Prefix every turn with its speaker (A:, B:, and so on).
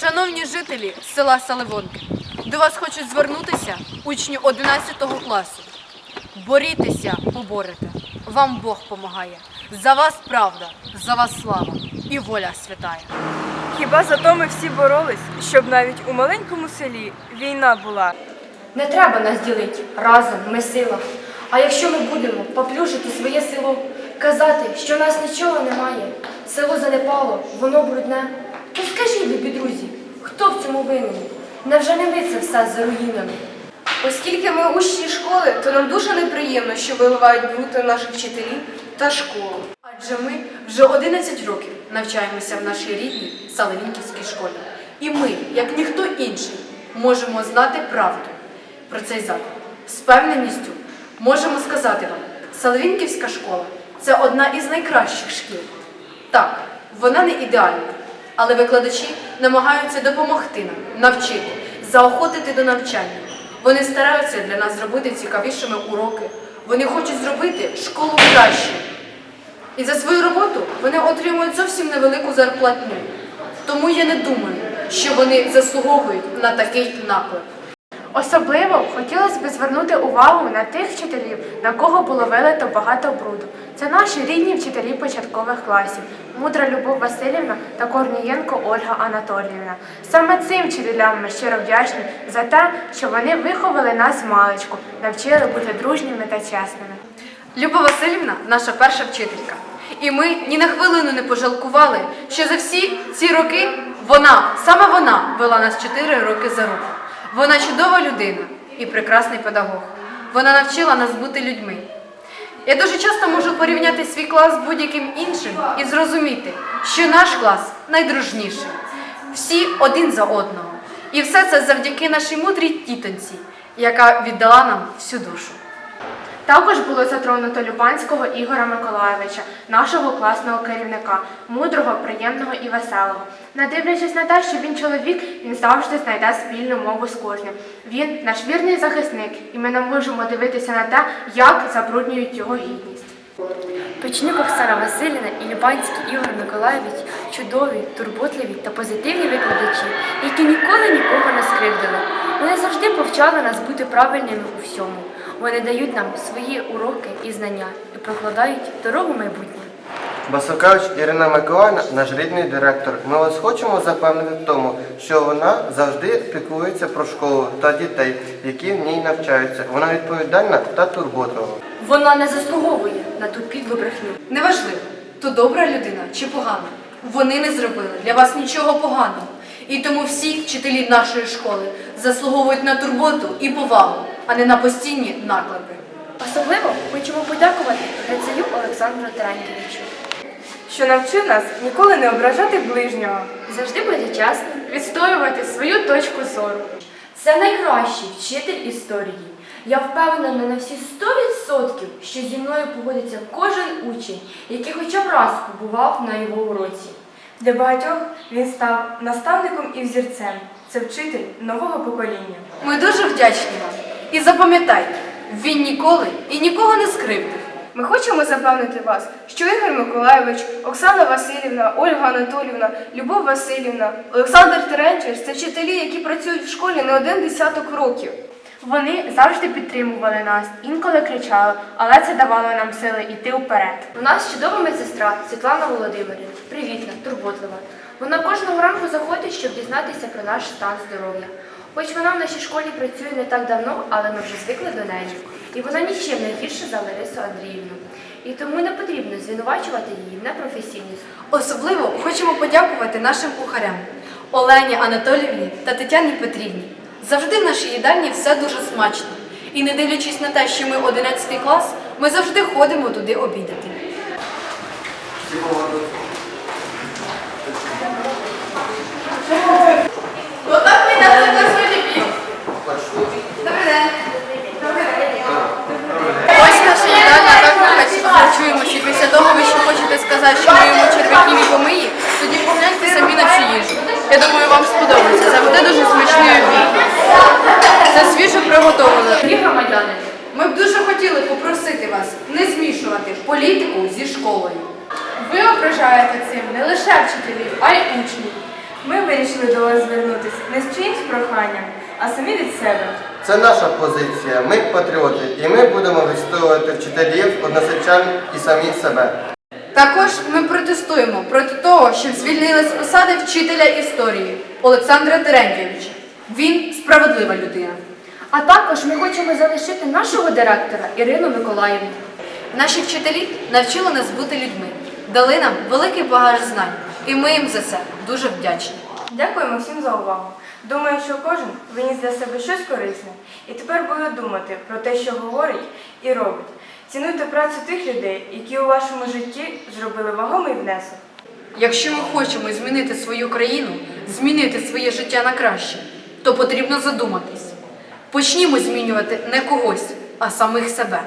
A: Шановні жителі села Саливонки, до вас хочуть звернутися учні 11 класу. Борітеся, поборете. Вам Бог помагає. За вас правда, за вас слава і воля святая.
B: Хіба за то ми всі боролись, щоб навіть у маленькому селі війна була.
C: Не треба нас ділити. Разом ми сила. А якщо ми будемо поплюжити своє село, казати, що в нас нічого немає, село занепало, воно брудне, то скажіть, любі друзі, хто в цьому винен? Невже не ми це все за руїнами?
D: Оскільки ми учні школи, то нам дуже неприємно, що виливають бруд наших вчителів та школу.
A: Адже ми вже 11 років навчаємося в нашій рідній Саливінківській школі. І ми, як ніхто інший, можемо знати правду про цей заклад. З певненістю можемо сказати вам, Саливінківська школа це одна із найкращих шкіл. Так, вона не ідеальна, але викладачі намагаються допомогти нам, навчити, заохотити до навчання. Вони стараються для нас зробити цікавішими уроки. Вони хочуть зробити школу кращою. І за свою роботу вони отримують зовсім невелику зарплатню. Тому я не думаю, що вони заслуговують на такий наклеп.
E: Особливо хотілося б звернути увагу на тих вчителів, на кого було вилито багато бруду. Це наші рідні вчителі початкових класів, мудра Любов Васильівна та Корнієнко Ольга Анатоліївна. Саме цим вчителям ми щиро вдячні за те, що вони виховали нас маличку, навчили бути дружніми та чесними.
A: Люба Васильівна наша перша вчителька. І ми ні на хвилину не пожалкували, що за всі ці роки вона, саме вона, вела нас 4 роки за руку. Вона чудова людина і прекрасний педагог. Вона навчила нас бути людьми. Я дуже часто можу порівняти свій клас з будь-яким іншим і зрозуміти, що наш клас найдружніший. Всі один за одного. І все це завдяки нашій мудрій тітонці, яка віддала нам всю душу.
E: Також було затронуто Любанського Ігора Миколайовича, нашого класного керівника, мудрого, приємного і веселого. Не дивлячись на те, що він чоловік, він завжди знайде спільну мову з кожним. Він наш вірний захисник, і ми не можемо дивитися на те, як забруднюють його гідність.
C: Печник Оксана Васильівна і Любанський Ігор Миколаєвич чудові, турботливі та позитивні викладачі, які ніколи нікого не скривдили. Вони завжди повчали нас бути правильними у всьому. Вони дають нам свої уроки і знання і прокладають дорогу майбутнє.
F: Басукевич Ірина Миколаївна, наш рідний директор. Ми вас хочемо запевнити в тому, що вона завжди піклується про школу та дітей, які в ній навчаються. Вона відповідальна та турботова.
C: Вона не заслуговує на ту підлу брехню.
A: Неважливо, то добра людина чи погана. Вони не зробили для вас нічого поганого. І тому всі вчителі нашої школи заслуговують на турботу і повагу, а не на постійні наклепи.
C: Особливо хочемо подякувати Грицею Олександру Терентьєвичу.
B: Що навчив нас ніколи не ображати ближнього.
C: Завжди бути чесним.
E: Відстоювати свою точку зору.
C: Це найкращий вчитель історії. Я впевнена на всі 100%, що зі мною погодиться кожен учень, який хоча б раз побував на його уроці.
B: Для багатьох він став наставником і взірцем. Це вчитель нового покоління.
A: Ми дуже вдячні вам. І запам'ятайте, він ніколи і нікого не скривдив.
D: Ми хочемо запевнити вас, що Ігор Миколайович, Оксана Васильівна, Ольга Анатолівна, Любов Васильівна, Олександр Теренчич це вчителі, які працюють в школі не один десяток років.
E: Вони завжди підтримували нас, інколи кричали, але це давало нам сили йти вперед.
C: У нас чудова медсестра Світлана Володимирівна, привітна, турботлива. Вона кожного ранку заходить, щоб дізнатися про наш стан здоров'я. Хоч вона в нашій школі працює не так давно, але ми вже звикли до неї. І вона нічим не гірша за Ларису Андріївну. І тому не потрібно звинувачувати її в непрофесійність.
A: Особливо хочемо подякувати нашим кухарям Олені Анатоліївні та Тетяні Петрівні. Завжди в нашій їдальні все дуже смачно. І не дивлячись на те, що ми 11 клас, ми завжди ходимо туди обідати. Отак ми йдемо на свій Добрий день. Ось наша їдальня, так ми хач- харчуємося. І після того ви ще хочете сказати, що ми їмо черв'яків і помиї, тоді погляньте самі на цю їжу. Я думаю, вам сподобається. Завжди дуже смачний обід. Це свіжо приготовлено.
C: Дорогі громадяни,
A: Ми б дуже хотіли попросити вас не змішувати політику зі школою.
E: Ви ображаєте цим не лише вчителів, а й учнів.
B: Ми вирішили до вас звернутися не з чиїмсь проханням, а самі від себе.
F: Це наша позиція. Ми патріоти, і ми будемо відстоювати вчителів, односельчан і самі себе.
A: Також ми протестуємо проти того, щоб звільнили з посади вчителя історії Олександра Терентьєвича. Він справедлива людина.
C: А також ми хочемо залишити нашого директора Ірину Миколаївну.
A: Наші вчителі навчили нас бути людьми, дали нам великий багаж знань, і ми їм за це дуже вдячні.
B: Дякуємо всім за увагу. Думаю, що кожен виніс для себе щось корисне і тепер буде думати про те, що говорить і робить. Цінуйте працю тих людей, які у вашому житті зробили вагомий внесок.
A: Якщо ми хочемо змінити свою країну, змінити своє життя на краще, то потрібно задуматись. Почнімо змінювати не когось, а самих себе.